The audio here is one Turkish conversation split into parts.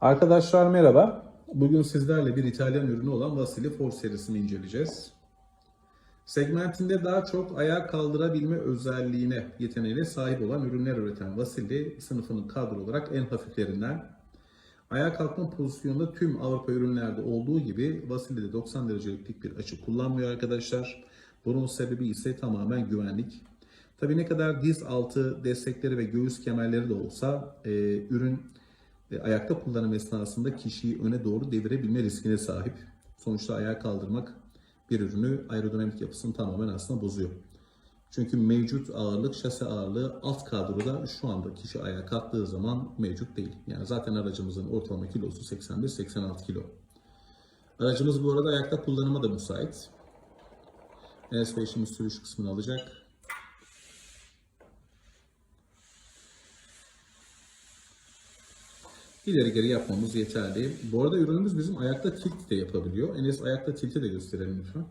Arkadaşlar merhaba. Bugün sizlerle bir İtalyan ürünü olan Vasili Force serisini inceleyeceğiz. Segmentinde daha çok ayağa kaldırabilme özelliğine, yeteneğine sahip olan ürünler üreten Vasili sınıfının kadro olarak en hafiflerinden. Ayağa kalkma pozisyonunda tüm Avrupa ürünlerde olduğu gibi Vasili de 90 derecelik bir açı kullanmıyor arkadaşlar. Bunun sebebi ise tamamen güvenlik. Tabii ne kadar diz altı destekleri ve göğüs kemerleri de olsa e, ürün e, ayakta kullanım esnasında kişiyi öne doğru devirebilme riskine sahip. Sonuçta ayağa kaldırmak bir ürünü aerodinamik yapısını tamamen aslında bozuyor. Çünkü mevcut ağırlık, şase ağırlığı alt kadroda şu anda kişi ayağa kalktığı zaman mevcut değil. Yani zaten aracımızın ortalama kilosu 81-86 kilo. Aracımız bu arada ayakta kullanıma da müsait. Bey şimdi sürüş kısmını alacak. İleri geri yapmamız yeterli. Bu arada ürünümüz bizim ayakta tilt de yapabiliyor. Enes ayakta tilti de gösterelim lütfen.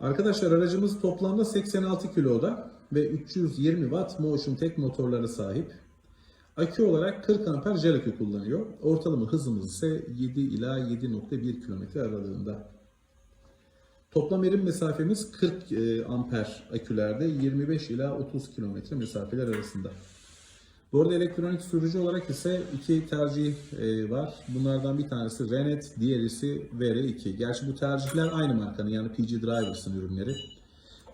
Arkadaşlar aracımız toplamda 86 kiloda ve 320 watt Motion Tech motorları sahip. Akü olarak 40 amper jel akü kullanıyor. Ortalama hızımız ise 7 ila 7.1 km aralığında. Toplam erim mesafemiz 40 e, amper akülerde 25 ila 30 kilometre mesafeler arasında. Arada elektronik sürücü olarak ise iki tercih e, var. Bunlardan bir tanesi Renet, diğerisi VR2. Gerçi bu tercihler aynı markanın yani PG Drivers'ın ürünleri.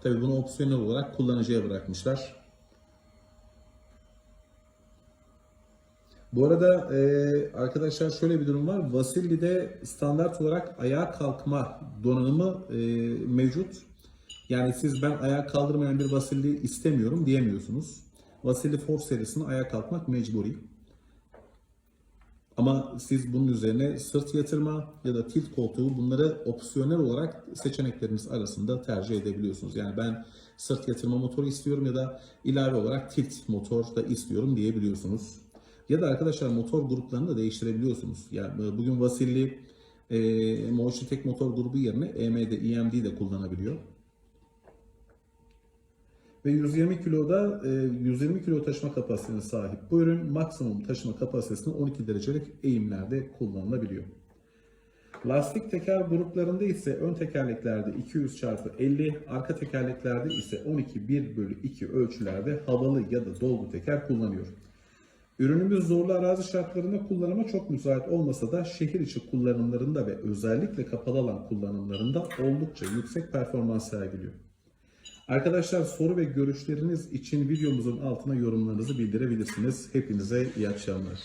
Tabii bunu opsiyonel olarak kullanıcıya bırakmışlar. Bu arada e, arkadaşlar şöyle bir durum var. Vasili'de standart olarak ayağa kalkma donanımı e, mevcut. Yani siz ben ayağa kaldırmayan bir Vasili istemiyorum diyemiyorsunuz. Vasili Force serisine ayağa kalkmak mecburi. Ama siz bunun üzerine sırt yatırma ya da tilt koltuğu bunları opsiyonel olarak seçenekleriniz arasında tercih edebiliyorsunuz. Yani ben sırt yatırma motoru istiyorum ya da ilave olarak tilt motor da istiyorum diyebiliyorsunuz. Ya da arkadaşlar motor gruplarını da değiştirebiliyorsunuz. Yani bugün Vasili e, Motion Tech motor grubu yerine E EMD, EMD de kullanabiliyor. Ve 120 kiloda e, 120 kilo taşıma kapasitesine sahip bu ürün maksimum taşıma kapasitesinde 12 derecelik eğimlerde kullanılabiliyor. Lastik teker gruplarında ise ön tekerleklerde 200 x 50, arka tekerleklerde ise 12 1 bölü 2 ölçülerde havalı ya da dolgu teker kullanıyor. Ürünümüz zorlu arazi şartlarında kullanıma çok müsait olmasa da şehir içi kullanımlarında ve özellikle kapalı alan kullanımlarında oldukça yüksek performans sergiliyor. Arkadaşlar soru ve görüşleriniz için videomuzun altına yorumlarınızı bildirebilirsiniz. Hepinize iyi akşamlar.